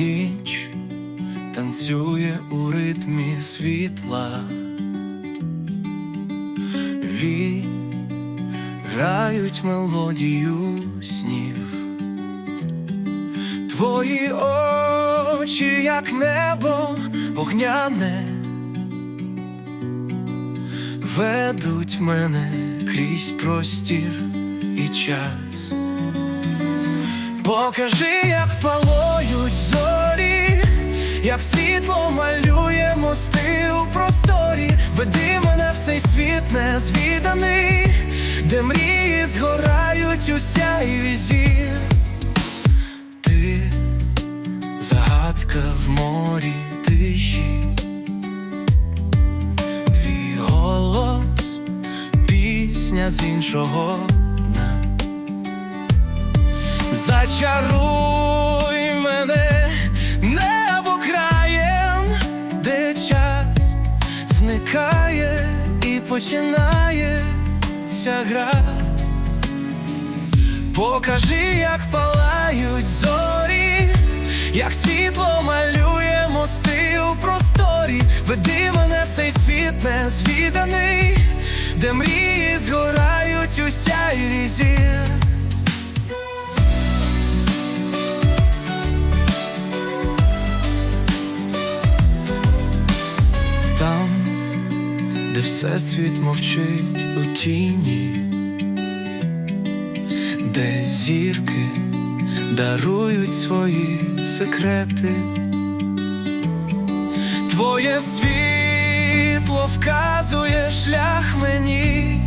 ніч танцює у ритмі світла. Ві грають мелодію снів. Твої очі, як небо вогняне, ведуть мене крізь простір і час. Покажи, як палають зорі, як світло малює мости у просторі, веди мене в цей світ незвіданий, де мрії згорають у сяйві зір. Ти загадка в морі тиші, твій голос, пісня з іншого. Зачаруй мене небо краєм, де час зникає і починається гра. Покажи, як палають зорі, як світло малює мости у просторі, веди мене в цей світ незвіданий, де мрії згорають у сяйві зір. Де всесвіт мовчить у тіні, де зірки дарують свої секрети, твоє світло вказує шлях мені,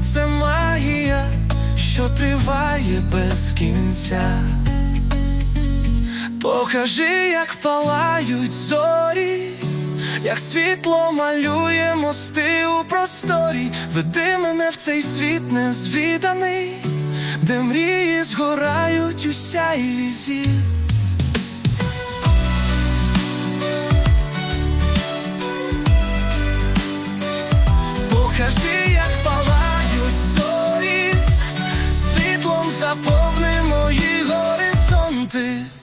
це магія, що триває без кінця. Покажи, як палають зорі, як світло малює мости у просторі, веди мене в цей світ незвіданий, де мрії згорають уся і зір. Покажи, як палають зорі, світлом заповни мої горизонти.